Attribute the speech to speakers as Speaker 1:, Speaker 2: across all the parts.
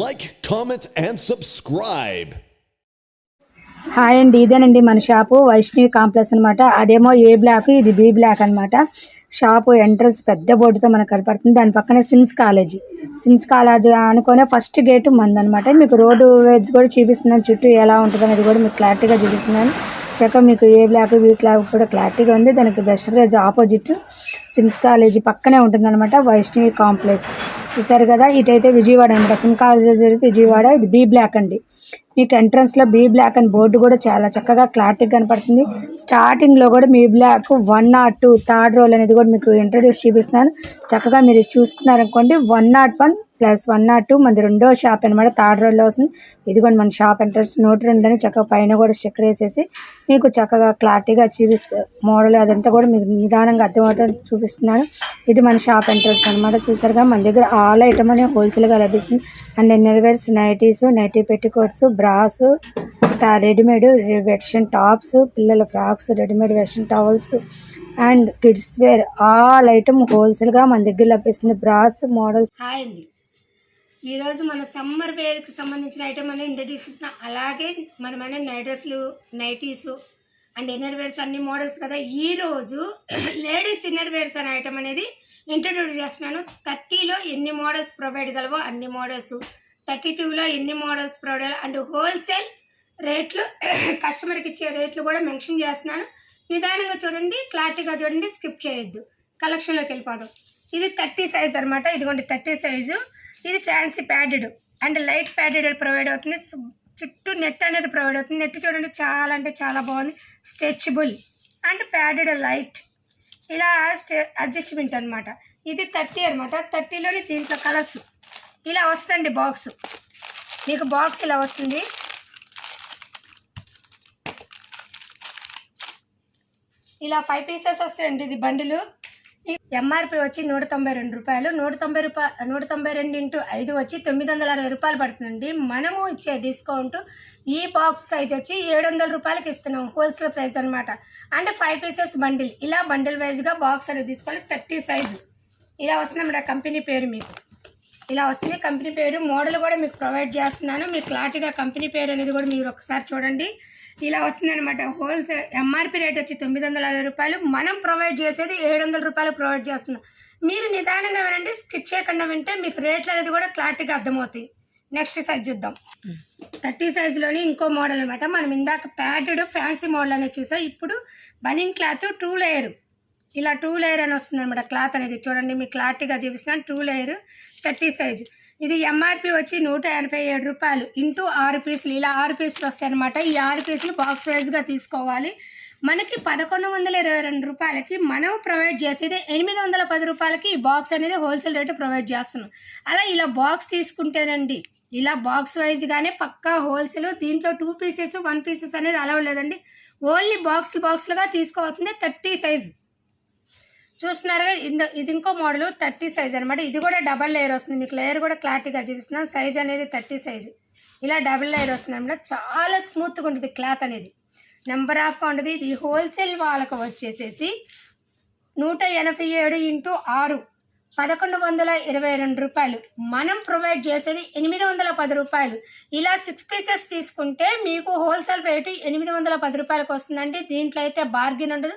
Speaker 1: Like comment and subscribe
Speaker 2: hi అండి ఇదేనండి మన షాపు వైష్ణవి కాంప్లెక్స్ అనమాట అదేమో ఏ బ్లాక్ ఇది బి బ్లాక్ అనమాట షాపు ఎంట్రన్స్ పెద్ద బోర్డుతో మనకు కనపడుతుంది. దాని పక్కనే సిమ్స్ కాలేజీ సిమ్స్ కాలేజ్ అనుకునే ఫస్ట్ గేట్ మందనమాట మీకు రోడ్డు వేజ్ కూడా చూపిస్తున్నాను. చుట్టూ ఎలా ఉంటుంది అనేది కూడా మీకు క్లారిటీగా చూపిస్తున్నాను. చక్క మీకు ఏ బ్లాక్ బి బ్లాక్ కూడా క్లారిటీగా ఉంది. దానికి బెస్ట్ రేజ్ ఆపోజిట్ సిమ్స్ కాలేజీ పక్కనే ఉంటుందన్నమాట వైష్ణవి కాంప్లెక్స్ చూసారు కదా ఇటైతే విజయవాడ అనమాట సిమ్ కాలేజ్ విజయవాడ ఇది బీ బ్లాక్ అండి. మీకు ఎంట్రన్స్లో బీ బ్లాక్ అని బోర్డు కూడా చాలా చక్కగా క్లారిటీగా కనపడుతుంది. స్టార్టింగ్లో కూడా మీ block one nought two third roll అనేది కూడా మీకు ఇంట్రడ్యూస్ చూపిస్తున్నాను. చక్కగా మీరు చూసుకున్నారనుకోండి one nought one plus one nought two మనది రెండో షాప్ అనమాట థర్డ్ రోడ్లో వస్తుంది. ఇదిగోండి మన షాప్ ఎంట్రన్స్. నోట్ రెండు అని చక్కగా పైన కూడా స్టిక్కర్ వేసేసి మీకు చక్కగా క్లారిటీగా చూపిస్తూ మోడల్ అదంతా కూడా మీకు నిదానంగా అర్థమవుతుంది చూపిస్తున్నాను. ఇది మన షాప్ ఎంట్రన్స్ అనమాట చూసారుగా మన దగ్గర ఆల్ ఐటమ్ అనే హోల్సేల్గా లభిస్తుంది. And innerwears nighties nighty petticoats bras readymade version tops పిల్లల frocks readymade version towels and kids wear. All item హోల్సేల్గా మన దగ్గర లభిస్తుంది. Brass models. హాయ్ అండి. ఈరోజు మన సమ్మర్ వేర్కి సంబంధించిన ఐటమ్ అనేది ఇంట్రడ్యూస్ చేసిన అలాగే మనమైన నైట్ డ్రెస్లు నైటీస్ అండ్ ఇన్నర్ వేర్స్ అన్ని మోడల్స్ కదా. ఈరోజు లేడీస్ ఇన్నర్ వేర్స్ అనే ఐటమ్ అనేది ఇంట్రడ్యూస్ చేస్తున్నాను. థర్టీలో ఎన్ని మోడల్స్ ప్రొవైడ్ గలవో అన్ని మోడల్స్ థర్టీ టూలో ఎన్ని మోడల్స్ ప్రొవైడ్ అండ్ హోల్సేల్ రేట్లు కస్టమర్కి ఇచ్చే రేట్లు కూడా మెన్షన్ చేస్తున్నాను. నిదానంగా చూడండి క్లారిటీగా చూడండి స్కిప్ చేయొద్దు. కలెక్షన్లోకి వెళ్ళిపోదాం. ఇది థర్టీ సైజ్ అనమాట ఇదిగోండి థర్టీ సైజు ఇది fancy padded and light padded provide అవుతుంది. చుట్టూ నెట్ అనేది ప్రొవైడ్ అవుతుంది. నెట్ చూడండి చాలా అంటే చాలా బాగుంది. స్ట్రెచబుల్ అండ్ ప్యాడెడ్ లైట్ ఇలా స్టే అడ్జస్ట్మెంట్ అనమాట ఇది థర్టీ అనమాట థర్టీలోని దీంట్లో కలర్స్ ఇలా వస్తుంది బాక్స్ మీకు బాక్స్ ఇలా వస్తుంది. ఇలా ఫైవ్ పీసెస్ వస్తాయండి ఇది బండిలు. ఎంఆర్పి వచ్చి నూట తొంభై రెండు రూపాయలు నూట తొంభై రూపాయ నూట తొంభై రెండు ఇంటూ ఐదు వచ్చి తొమ్మిది వందల అరవై రూపాయలు పడుతుందండి. మనము ఇచ్చే డిస్కౌంట్ ఈ బాక్స్ సైజ్ వచ్చి ఏడు వందల రూపాయలకి ఇస్తున్నాం హోల్సేల్ ప్రైస్ అనమాట అండ్ ఫైవ్ పీసెస్ బండిల్. ఇలా బండిల్ వైజ్గా బాక్స్ అనేది తీసుకోవాలి థర్టీ సైజు. ఇలా వస్తుంది అన్నమాట కంపెనీ పేరు మీకు. ఇలా వస్తుంది కంపెనీ పేరు. మోడల్ కూడా మీకు ప్రొవైడ్ చేస్తున్నాను. మీకు క్లారిటీగా కంపెనీ పేరు అనేది కూడా మీరు ఒకసారి చూడండి. ఇలా వస్తుంది అనమాట హోల్సేల్ ఎంఆర్పి రేట్ వచ్చి తొమ్మిది వందల అరవై రూపాయలు. మనం ప్రొవైడ్ చేసేది ఏడు వందల రూపాయలు ప్రొవైడ్ చేస్తున్నాం. మీరు నిదానంగా వినండి స్కిప్ చేయకుండా వింటే మీకు రేట్లు అనేది కూడా క్లారిటీగా అర్థమవుతాయి. నెక్స్ట్ సైజ్ చూద్దాం. థర్టీ సైజులోని ఇంకో మోడల్ అనమాట మనం ఇందాక ప్యాటెడ్ ఫ్యాన్సీ మోడల్ అనేది చూసాం. ఇప్పుడు బనింగ్ క్లాత్ టూ లేయర్. ఇలా టూ లేయర్ అని వస్తుంది అనమాట క్లాత్ అనేది. చూడండి మీకు క్లారిటీగా చూపిస్తున్నాను. Two layer thirty size. ఇది ఎంఆర్పి వచ్చి నూట ఎనభై ఏడు రూపాయలు ఇంటూ ఆరు పీసులు. ఇలా ఆరు పీసులు వస్తాయి అనమాట ఈ ఆరు పీసులు బాక్స్ వైజ్గా తీసుకోవాలి. మనకి పదకొండు వందల ఇరవై రెండు రూపాయలకి మనం ప్రొవైడ్ చేసేది ఎనిమిది వందల పది రూపాయలకి ఈ బాక్స్ అనేది హోల్సేల్ రేటు ప్రొవైడ్ చేస్తున్నాం. అలా ఇలా బాక్స్ తీసుకుంటేనండి ఇలా బాక్స్ వైజ్గానే పక్కా హోల్సేల్ దీంట్లో టూ పీసెస్ వన్ పీసెస్ అనేది అలవ్ లేదండి. ఓన్లీ బాక్స్ బాక్స్లుగా తీసుకోవాల్సిందే థర్టీ సైజ్ చూస్తున్నారుగా ఇంద ఇది ఇంకో మోడల్ థర్టీ సైజ్ అనమాట ఇది కూడా డబల్ లేయర్ వస్తుంది. మీకు లేయర్ కూడా క్లారిటీగా చూపిస్తున్నాను. సైజ్ అనేది థర్టీ సైజ్. ఇలా డబల్ లేయర్ వస్తుంది అనమాట చాలా స్మూత్గా ఉంటుంది క్లాత్ అనేది. నెంబర్ ఆఫ్గా ఉంటుంది. ఇది హోల్సేల్ వాళ్ళకు వచ్చేసేసి నూట ఎనభై ఏడు ఇంటూ ఆరు. పదకొండు వందల ఇరవై రెండు రూపాయలు. మనం ప్రొవైడ్ చేసేది ఎనిమిది వందల పది రూపాయలు. ఇలా సిక్స్ పీసెస్ తీసుకుంటే మీకు హోల్సేల్ రేటు ఎనిమిది వందల పది రూపాయలకు వస్తుందండి. దీంట్లో అయితే బార్గెన్ ఉండదు.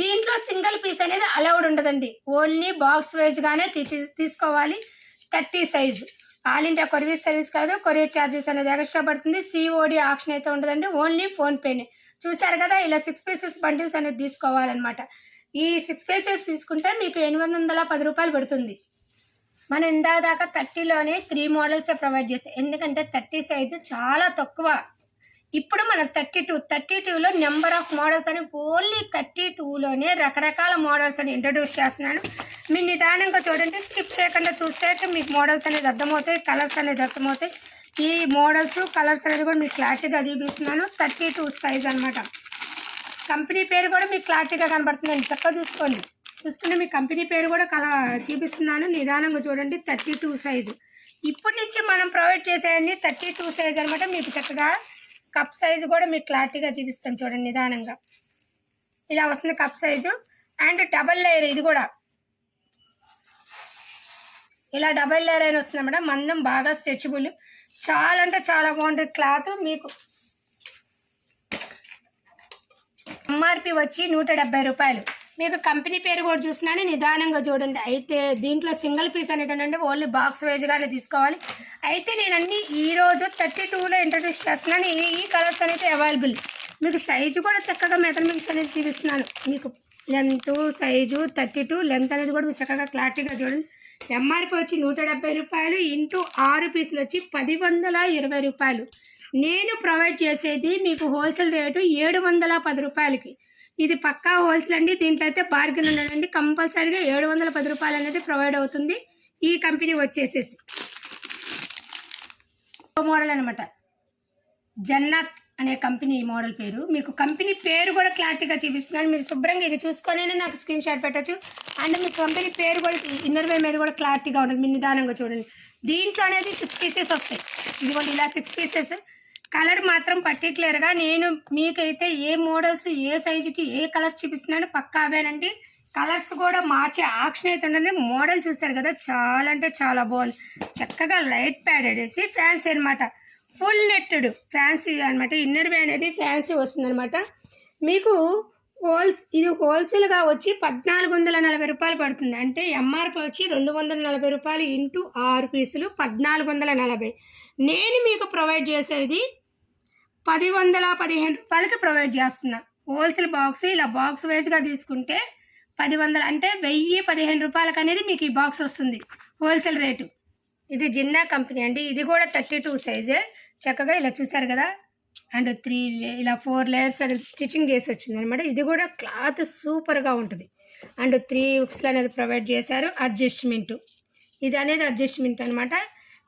Speaker 2: దీంట్లో సింగిల్ పీస్ అనేది అలౌడ్ ఉండదండి. ఓన్లీ బాక్స్ వైజ్గానే తీసి తీసుకోవాలి. Thirty size all India courier service కాదు కొరియర్ ఛార్జెస్ అనేది ఎక్స్ట్రా పడుతుంది. సిఓడి ఆప్షన్ అయితే ఉండదండి. ఓన్లీ ఫోన్పేనే చూసారు కదా ఇలా సిక్స్ పీసెస్ బండిల్స్ అనేది తీసుకోవాలన్నమాట. ఈ సిక్స్ పీసెస్ తీసుకుంటే మీకు ఎనిమిది వందల పది రూపాయలు పడుతుంది. మనం ఇందాక దాకా థర్టీలోనే త్రీ మోడల్సే ప్రొవైడ్ చేసాం. ఎందుకంటే థర్టీ సైజు చాలా తక్కువ. ఇప్పుడు మనం థర్టీ టూ థర్టీ టూలో నెంబర్ ఆఫ్ మోడల్స్ అని ఓన్లీ థర్టీ టూలోనే రకరకాల మోడల్స్ అని ఇంట్రడ్యూస్ చేస్తున్నాను. మీరు నిదానంగా చూడండి. స్కిప్ చేయకుండా చూస్తే మీకు మోడల్స్ అనేది అర్థమవుతాయి కలర్స్ అనేది అర్థమవుతాయి. ఈ మోడల్స్ కలర్స్ అనేది కూడా మీకు క్లారిటీగా చూపిస్తున్నాను. థర్టీ టూ సైజ్ అనమాట కంపెనీ పేరు కూడా మీకు క్లారిటీగా కనబడుతుందండి చక్కగా చూసుకోండి. చూసుకుంటే మీ కంపెనీ పేరు కూడా కల చూపిస్తున్నాను. నిదానంగా చూడండి. Thirty two size. ఇప్పటి నుంచి మనం ప్రొవైడ్ చేసేయండి థర్టీ టూ సైజ్ అనమాట మీకు చక్కగా కప్ సైజు కూడా మీకు క్లారిటీగా చూపిస్తాను చూడండి నిదానంగా. ఇలా వస్తుంది cup size. And double layer ఇది కూడా. ఇలా డబల్ లేయర్ అయిన వస్తుంది అన్నమాట. మందం బాగా స్ట్రెచబుల్. చాలా అంటే చాలా బాగుంటుంది క్లాత్. మీకు ఎంఆర్పి వచ్చి నూట డెబ్బై రూపాయలు. మీకు కంపెనీ పేరు కూడా చూసినాను నిదానంగా చూడండి. అయితే దీంట్లో సింగిల్ పీస్ అనేది ఏంటంటే ఓన్లీ బాక్స్ వైజ్గానే తీసుకోవాలి. అయితే నేను అన్ని ఈరోజు థర్టీ టూలో ఇంట్రడ్యూస్ చేస్తున్నాను. ఈ ఈ కలర్స్ అనేది అవైలబుల్ మీకు సైజు కూడా చక్కగా మెజర్మెంట్స్ అనేది చూపిస్తున్నాను. మీకు length size thirty two length అనేది కూడా మీకు చక్కగా క్లారిటీగా చూడండి. ఎంఆర్పి వచ్చి నూట డెబ్బై రూపాయలు. ఇంటూ ఆరు పీసులు వచ్చి పది వందల ఇరవై రూపాయలు. నేను ప్రొవైడ్ చేసేది మీకు హోల్సేల్ రేటు ఏడు వందల పది రూపాయలకి. ఇది పక్కా హోల్సేల్ అండి. దీంట్లో అయితే బార్గెన్ ఉండడండి కంపల్సరీగా ఏడు వందల పది రూపాయలు అనేది ప్రొవైడ్ అవుతుంది. ఈ కంపెనీ వచ్చేసేసి మోడల్ అనమాట జన్నత్ అనే కంపెనీ మోడల్ పేరు. మీకు కంపెనీ పేరు కూడా క్లారిటీగా చూపిస్తున్నాను. మీరు శుభ్రంగా ఇది చూసుకొనైనా నాకు స్క్రీన్ షాట్ పెట్టచ్చు. అండ్ మీ కంపెనీ పేరు కూడా ఇన్నర్ వే మీద కూడా క్లారిటీగా ఉంటుంది. మీరు నిదానంగా చూడండి. దీంట్లో అనేది సిక్స్ పీసెస్ వస్తాయి. ఇదిగోండి ఇలా సిక్స్ పీసెస్. కలర్ మాత్రం పర్టికులర్గా నేను మీకైతే ఏ మోడల్స్ ఏ సైజుకి ఏ కలర్స్ చూపిస్తున్నాను పక్కా అవేనండి. కలర్స్ కూడా మార్చే ఆప్షన్ అయితే ఉండదు మోడల్ చూసారు కదా చాలా అంటే చాలా బాగుంది. చక్కగా లైట్ ప్యాడ్ వేసి ఫ్యాన్సీ అనమాట ఫుల్ నెట్టెడ్ ఫ్యాన్సీ అనమాట ఇన్నర్ వే అనేది ఫ్యాన్సీ వస్తుందనమాట మీకు హోల్స్ ఇది హోల్సేల్గా వచ్చి పద్నాలుగు వందల నలభై రూపాయలు పడుతుంది. అంటే ఎంఆర్పి వచ్చి రెండు వందల నలభై రూపాయలు ఇంటూ ఆరు పీసులు పద్నాలుగు వందల నలభై. నేను మీకు ప్రొవైడ్ చేసేది పది వందల పదిహేను రూపాయలకి ప్రొవైడ్ చేస్తున్నా. హోల్సేల్ బాక్స్ ఇలా బాక్స్ వైజ్గా తీసుకుంటే పది వందలు అంటే వెయ్యి పదిహేను రూపాయలకి అనేది మీకు ఈ బాక్స్ వస్తుంది హోల్సేల్ రేటు. ఇది జిన్నా కంపెనీ అండి. ఇది కూడా థర్టీ టూ సైజే. చక్కగా ఇలా చూసారు కదా? అండ్ త్రీ ఇలా ఫోర్ లేయర్స్ అనేది స్టిచ్చింగ్ చేసి వచ్చింది అనమాట ఇది కూడా క్లాత్ సూపర్గా ఉంటుంది. అండ్ త్రీ బుక్స్లో అనేది ప్రొవైడ్ చేశారు. అడ్జస్ట్మెంట్. ఇది అనేది అడ్జస్ట్మెంట్ అనమాట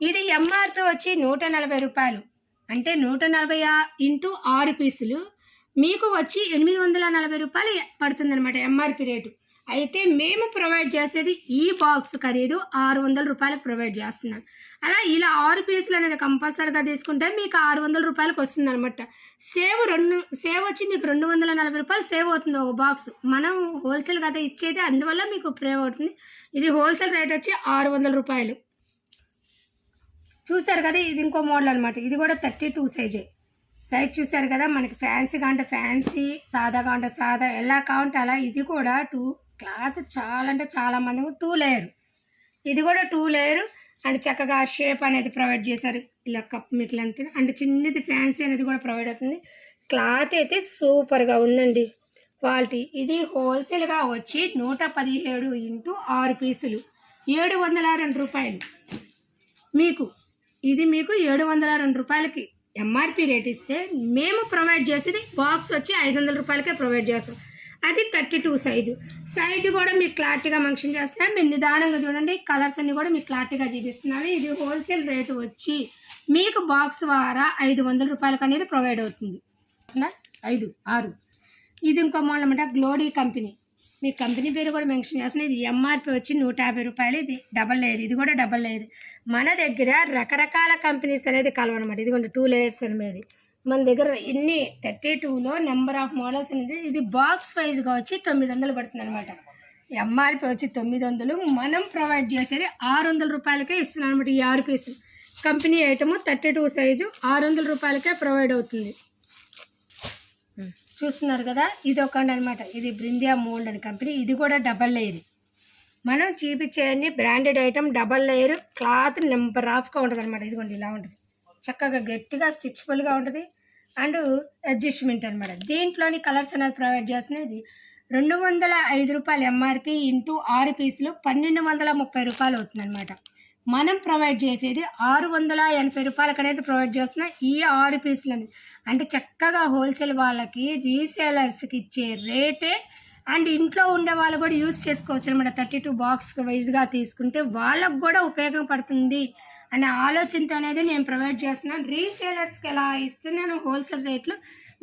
Speaker 2: ఇది ఎంఆర్తో వచ్చి నూట నలభై రూపాయలు. అంటే నూట నలభై ఇంటూ ఆరు పీసులు. మీకు వచ్చి ఎనిమిది వందల నలభై రూపాయలు పడుతుంది అనమాట ఎంఆర్పి రేటు. అయితే మేము ప్రొవైడ్ చేసేది ఈ బాక్స్ ఖరీదు ఆరు వందల రూపాయలకు ప్రొవైడ్ చేస్తున్నాం. అలా ఇలా ఆరు పీసులు అనేది కంపల్సరీగా తీసుకుంటే మీకు ఆరు వందల రూపాయలకు వస్తుంది అనమాట సేవ్ రెండు సేవ్ వచ్చి మీకు రెండు వందల నలభై రూపాయలు సేవ్ అవుతుంది ఒక బాక్స్ మనం హోల్సేల్ కదా ఇచ్చేది అందువల్ల మీకు సేవ్ అవుతుంది. ఇది హోల్సేల్ రేట్ వచ్చి ఆరు వందల రూపాయలు. చూసారు కదా ఇది ఇంకో మోడల్ అనమాట ఇది కూడా థర్టీ టూ సైజే సైజ్ చూసారు కదా మనకి ఫ్యాన్సీగా అంటే ఫ్యాన్సీ సాదాగా అంటే సాదా ఎలా కావాలంటే అలా ఇది కూడా టూ క్లాత్ చాలా అంటే చాలా మంది టూ లేయర్ ఇది కూడా టూ లేయర్ అండ్ చక్కగా షేప్ అనేది ప్రొవైడ్ చేశారు. ఇలా కప్ మిట్లు అంతే. అండ్ చిన్నది ఫ్యాన్సీ అనేది కూడా ప్రొవైడ్ అవుతుంది. క్లాత్ అయితే సూపర్గా ఉందండి. క్వాలిటీ ఇది హోల్సేల్గా వచ్చి నూట పదిహేడు ఇంటూ ఆరు పీసులు. ఏడు వందల రెండు రూపాయలు. మీకు ఇది మీకు ఏడు వందల రెండు రూపాయలకి ఎంఆర్పి రేట్ ఇస్తే మేము ప్రొవైడ్ చేసేది బాక్స్ వచ్చి ఐదు వందల రూపాయలకే ప్రొవైడ్ చేస్తాం. అది థర్టీ టూ సైజు. సైజు కూడా మీకు క్లారిటీగా మెన్షన్ చేస్తున్నాను మీరు నిదానంగా చూడండి. కలర్స్ అన్ని కూడా మీకు క్లారిటీగా చూపిస్తున్నాను ఇది హోల్సేల్ రేటు వచ్చి మీకు బాక్స్ ద్వారా ఐదు వందల రూపాయలకు అనేది ప్రొవైడ్ అవుతుంది. ఐదు ఆరు. ఇది ఇంకో మోడల్ అనమాట గ్లోడీ కంపెనీ. మీ కంపెనీ పేరు కూడా మెన్షన్ చేస్తున్నాయి ఇది ఎంఆర్పి వచ్చి నూట యాభై రూపాయలు. ఇది డబల్ లేయర్. ఇది కూడా డబల్ లేయర్. మన దగ్గర రకరకాల కంపెనీస్ అనేది కలవనమాట ఇదిగోండి టూ లేయర్స్ అనేది. మన దగ్గర ఇన్ని థర్టీ టూలో నెంబర్ ఆఫ్ మోడల్స్ అనేది ఇది బాక్స్ వైజ్గా వచ్చి తొమ్మిది వందలు పడుతుంది అనమాట ఎంఆర్పి వచ్చి తొమ్మిది వందలు మనం ప్రొవైడ్ చేసేది ఆరు వందల రూపాయలకే ఇస్తున్నాం అనమాట ఈ ఆరు పీసులు company item thirty two size ఆరు వందల రూపాయలకే ప్రొవైడ్ అవుతుంది. చూస్తున్నారు కదా? ఇది ఒకటి అనమాట ఇది బ్రిందియా మోల్డ్ అని కంపెనీ ఇది కూడా డబల్ లేయర్ మనం చూపించేయన్ని branded item double layer cloth number ఆఫ్గా ఉంటుంది అనమాట ఇదిగోండి ఇలా ఉంటుంది. చక్కగా గట్టిగా స్టిచ్బుల్గా ఉంటుంది. అండ్ అడ్జస్ట్మెంట్ అనమాట దీంట్లోని కలర్స్ అనేది ప్రొవైడ్ చేస్తున్నది రెండు వందల ఐదు రూపాయలు ఎంఆర్పి ఇంటూ ఆరు పీసులు పన్నెండు వందల ముప్పై రూపాయలు అవుతుందన్నమాట మనం ప్రొవైడ్ చేసేది ఆరు వందల ఎనభై రూపాయలకి అనేది ప్రొవైడ్ చేస్తున్నాం ఈ ఆరు పీసులని అంటే చక్కగా హోల్సేల్ వాళ్ళకి రీసేలర్స్కి ఇచ్చే రేటే అండ్ ఇంట్లో ఉండే వాళ్ళు కూడా యూస్ చేసుకోవచ్చు అనమాట థర్టీ టూ బాక్స్ వైజ్గా తీసుకుంటే వాళ్ళకు కూడా ఉపయోగపడుతుంది. అనే ఆలోచనతో అనేది నేను ప్రొవైడ్ చేస్తున్నాను. రీసేలర్స్కి ఎలా ఇస్తున్నాను హోల్సేల్ రేట్లు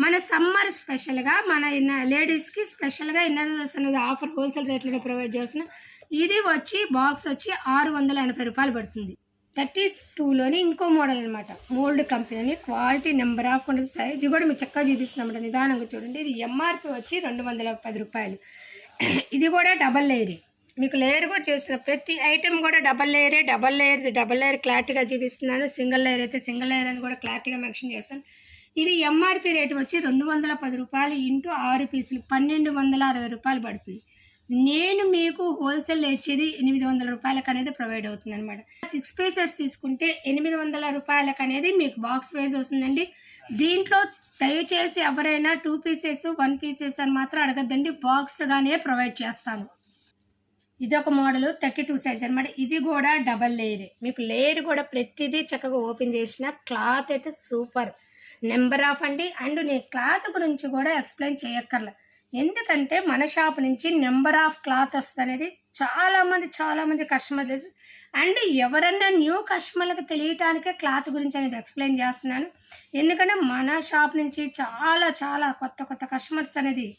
Speaker 2: మన సమ్మర్ స్పెషల్గా మన ఇన్న లేడీస్కి స్పెషల్గా ఇన్నర్స్ అనేది ఆఫర్ హోల్సేల్ రేట్లోనే ప్రొవైడ్ చేస్తున్నాను. ఇది వచ్చి బాక్స్ వచ్చి ఆరు వందల ఎనభై రూపాయలు పడుతుంది. థర్టీ టూలోని ఇంకో మోడల్ అనమాట mould company quality number of ఉంటుంది సైజ్ కూడా మీకు చక్కగా చూపిస్తున్నామంట. నిదానంగా చూడండి. ఇది ఎంఆర్పి వచ్చి రెండు వందల పది రూపాయలు. ఇది కూడా డబల్ లేయరీ మీకు లేయర్ కూడా చేస్తున్నా. ప్రతి ఐటెం కూడా డబల్ లేయరే డబల్ లేయర్ డబల్ లేయర్ క్లారిటీగా చూపిస్తున్నాను. సింగిల్ లేయర్ అయితే సింగిల్ లేయర్ అని కూడా క్లారిటీగా మెన్షన్ చేస్తాను. ఇది ఎంఆర్పి రేట్ వచ్చి రెండు వందల పది రూపాయలు ఇంటూ ఆరు పీసులు పన్నెండు వందల అరవై రూపాయలు పడుతుంది. నేను మీకు హోల్సేల్ ఇచ్చేది ఎనిమిది వందల రూపాయలకు అనేది ప్రొవైడ్ అవుతుంది అనమాట సిక్స్ పీసెస్ తీసుకుంటే ఎనిమిది వందల రూపాయలకు అనేది మీకు బాక్స్ వైజ్ వస్తుందండి. దీంట్లో దయచేసి ఎవరైనా టూ పీసెస్ వన్ పీసెస్ అని మాత్రం అడగద్దండి. బాక్స్గానే ప్రొవైడ్ చేస్తాను. ఇది ఒక మోడల్ థర్టీ టూ సైజ్ అనమాట ఇది కూడా డబల్ లేయర్. మీకు లేయర్ కూడా ప్రతిదీ చక్కగా ఓపెన్ చేసిన క్లాత్ అయితే సూపర్. నెంబర్ ఆఫ్ అండి. అండ్ నేను క్లాత్ గురించి కూడా ఎక్స్ప్లెయిన్ చేయక్కర్లే. ఎందుకంటే మన షాప్ నుంచి నెంబర్ ఆఫ్ క్లాత్ వస్తుంది అనేది చాలామంది చాలామంది కస్టమర్స్ అండ్ ఎవరన్నా న్యూ కస్టమర్లకు తెలియటానికే క్లాత్ గురించి అనేది ఎక్స్ప్లెయిన్ చేస్తున్నాను. ఎందుకంటే మన షాప్ నుంచి చాలా చాలా కొత్త కొత్త కస్టమర్స్ అనేది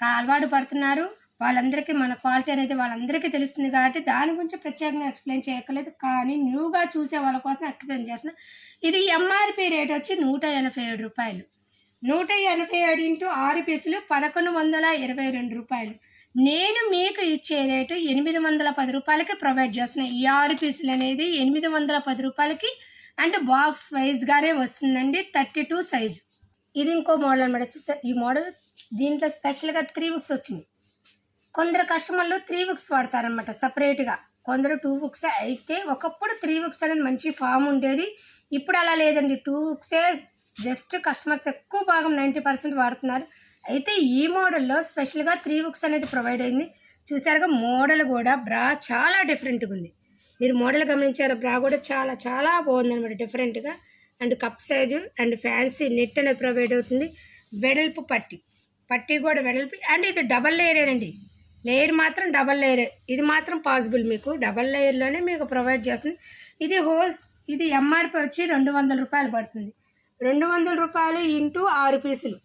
Speaker 2: అలవాటు పడుతున్నారు. వాళ్ళందరికీ మన క్వాలిటీ అనేది వాళ్ళందరికీ తెలుస్తుంది కాబట్టి దాని గురించి ప్రత్యేకంగా ఎక్స్ప్లెయిన్ చేయక్కర్లేదు. కానీ న్యూగా చూసే వాళ్ళ కోసం ఎక్స్ప్లెయిన్ చేస్తున్నా. ఇది ఎంఆర్పి రేట్ వచ్చి నూట ఎనభై ఏడు రూపాయలు. నూట ఎనభై ఏడు ఇంటూ ఆరు పీసులు పదకొండు వందల ఇరవై రెండు రూపాయలు. నేను మీకు ఇచ్చే రేటు ఎనిమిది వందల పది రూపాయలకి ప్రొవైడ్ చేస్తున్నాను ఈ ఆరు పీసులు అనేది ఎనిమిది వందల పది రూపాయలకి అండ్ బాక్స్ వైజ్గానే వస్తుందండి. థర్టీ టూ సైజు ఇది ఇంకో మోడల్ అనమాట. ఈ మోడల్ దీంట్లో స్పెషల్గా త్రీ బుక్స్ వచ్చింది. కొందరు కస్టమర్లు త్రీ బుక్స్ వాడతారనమాట సపరేట్గా కొందరు టూ బుక్స్ అయితే ఒకప్పుడు త్రీ బుక్స్ అనేది మంచి ఫామ్ ఉండేది. ఇప్పుడు అలా లేదండి. టూ బుక్సే జస్ట్ కస్టమర్స్ ఎక్కువ భాగం నైంటీ పర్సెంట్ వాడుతున్నారు. అయితే ఈ మోడల్లో స్పెషల్గా త్రీ బుక్స్ అనేది ప్రొవైడ్ అయింది. చూసారుగా మోడల్ కూడా బ్రా చాలా డిఫరెంట్గా ఉంది. మీరు మోడల్ గమనించారు బ్రా కూడా చాలా చాలా బాగుంది అనమాట డిఫరెంట్గా and cup size and fancy net అనేది ప్రొవైడ్ అవుతుంది. వెడల్పు పట్టి పట్టి కూడా వెడల్పు. అండ్ ఇది డబల్ లేయరేనండి లేయర్ మాత్రం డబల్ లేయర్. ఇది మాత్రం పాసిబుల్ మీకు. డబల్ లేయర్లోనే మీకు ప్రొవైడ్ చేస్తుంది. ఇది హోల్స్ ఇది ఎంఆర్పి వచ్చి రెండు వందల రూపాయలు పడుతుంది. రెండు వందల రూపాయలు ఇంటూ ఆరు పీసులు.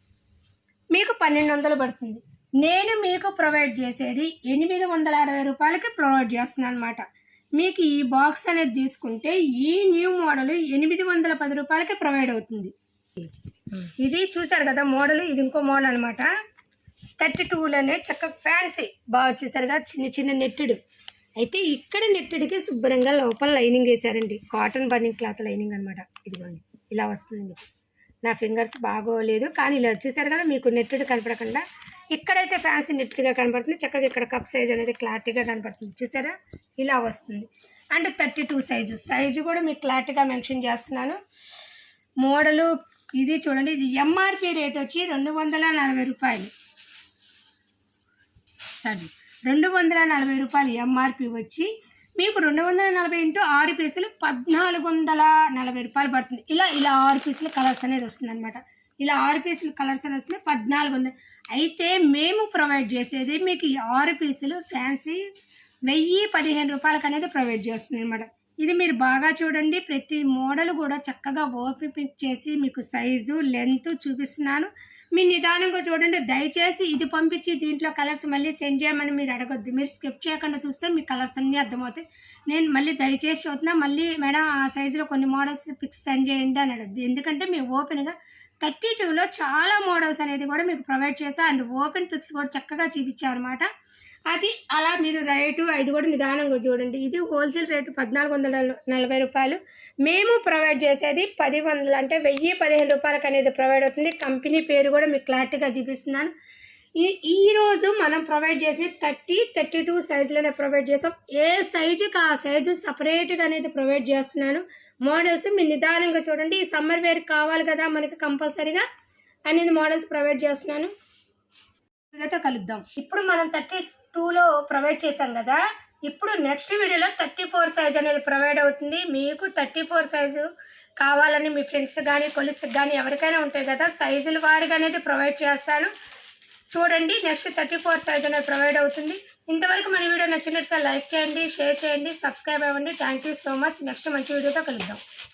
Speaker 2: మీకు పన్నెండు వందలు పడుతుంది. నేను మీకు ప్రొవైడ్ చేసేది ఎనిమిది వందల అరవై రూపాయలకి ప్రొవైడ్ చేస్తున్నాను అనమాట మీకు ఈ బాక్స్ అనేది తీసుకుంటే ఈ న్యూ మోడల్ ఎనిమిది వందల పది రూపాయలకి ప్రొవైడ్ అవుతుంది. ఇది చూసారు కదా మోడల్ ఇది ఇంకో మోడల్ అనమాట థర్టీ టూలోనే చక్కగా ఫ్యాన్సీ బాగా వచ్చేసరిగా చిన్న చిన్న నెట్టుడు. అయితే ఇక్కడ నెట్టుడికి శుభ్రంగా లోపల లైనింగ్ వేశారండి. కాటన్ బర్నింగ్ క్లాత్ లైనింగ్ అనమాట ఇదిగోండి ఇలా వస్తుంది. నా ఫింగర్స్ బాగోలేదు కానీ ఇలా చూసారు కదా మీకు నెట్టుడు కనపడకుండా. ఇక్కడైతే ఫ్యాన్సీ నెట్టుగా కనపడుతుంది. చక్కగా ఇక్కడ కప్ సైజ్ అనేది క్లారిటీగా కనపడుతుంది. చూసారా? ఇలా వస్తుంది. And thirty two size. Size కూడా మీకు క్లారిటీగా మెన్షన్ చేస్తున్నాను. మోడలు ఇది చూడండి ఇది ఎంఆర్పి రేట్ వచ్చి రెండు వందల నలభై రూపాయలు. సారీ రెండు వందల నలభై రూపాయలు ఎంఆర్పి వచ్చి మీకు రెండు వందల నలభై ఇంటూ ఆరు పీసులు పద్నాలుగు వందల నలభై రూపాయలు పడుతుంది. ఇలా ఇలా ఆరు పీసులు కలర్స్ అనేది వస్తుంది అనమాట ఇలా ఆరు పీసులు కలర్స్ అనేది వస్తుంది పద్నాలుగు వందలు. అయితే మేము ప్రొవైడ్ చేసేది మీకు ఈ ఆరు పీసులు ఫ్యాన్సీ వెయ్యి పదిహేను రూపాయలకు అనేది ప్రొవైడ్ చేస్తుంది అనమాట ఇది మీరు బాగా చూడండి. ప్రతి మోడల్ కూడా చక్కగా ఓపెన్ పిక్ చేసి మీకు సైజు లెంత్ చూపిస్తున్నాను. మీ నిదానంగా చూడండి. దయచేసి ఇది పంపించి దీంట్లో కలర్స్ మళ్ళీ సెండ్ చేయమని మీరు అడగొద్దు. మీరు స్కిప్ చేయకుండా చూస్తే మీ కలర్స్ అన్నీ అర్థమవుతాయి. నేను మళ్ళీ దయచేసి చూస్తున్నా మళ్ళీ మేడం ఆ సైజులో కొన్ని మోడల్స్ పిక్స్ సెండ్ చేయండి అని అడగద్దు. ఎందుకంటే మేము ఓపెన్గా థర్టీ టూలో చాలా మోడల్స్ అనేది కూడా మీకు ప్రొవైడ్ చేసా అండ్ ఓపెన్ పిక్స్ కూడా చక్కగా చూపించాం అనమాట అది అలా మీరు రేటు అది కూడా నిదానంగా చూడండి. ఇది హోల్సేల్ రేటు పద్నాలుగు వందల నలభై రూపాయలు. మేము ప్రొవైడ్ చేసేది పది వందలు అంటే వెయ్యి పదిహేను రూపాయలకు అనేది ప్రొవైడ్ అవుతుంది. కంపెనీ పేరు కూడా మీకు క్లారిటీగా చూపిస్తున్నాను. ఈ ఈరోజు మనం ప్రొవైడ్ చేసి థర్టీ థర్టీ టూ సైజులోనే ప్రొవైడ్ చేస్తాం ఏ సైజుకి ఆ సైజు సపరేట్గా అనేది ప్రొవైడ్ చేస్తున్నాను. మోడల్స్ మీరు నిదానంగా చూడండి. ఈ సమ్మర్ వేర్ కావాలి కదా మనకి కంపల్సరీగా అనేది మోడల్స్ ప్రొవైడ్ చేస్తున్నాను. కలుద్దాం. ఇప్పుడు మనం థర్టీ టూలో ప్రొవైడ్ చేశాం కదా. ఇప్పుడు నెక్స్ట్ వీడియోలో థర్టీ ఫోర్ సైజ్ అనేది ప్రొవైడ్ అవుతుంది. మీకు థర్టీ ఫోర్ సైజు కావాలని మీ ఫ్రెండ్స్ కానీ కొలీగ్స్ కానీ ఎవరికైనా ఉంటాయి కదా. సైజుల వారిగా అనేది ప్రొవైడ్ చేస్తాను చూడండి నెక్స్ట్ థర్టీ ఫోర్ సైజ్ అనేది ప్రొవైడ్ అవుతుంది. ఇంతవరకు మన వీడియో నచ్చినట్టుగా లైక్ చేయండి షేర్ చేయండి సబ్స్క్రైబ్ అవ్వండి. Thank you so much. Next మంచి వీడియోతో కలుద్దాం.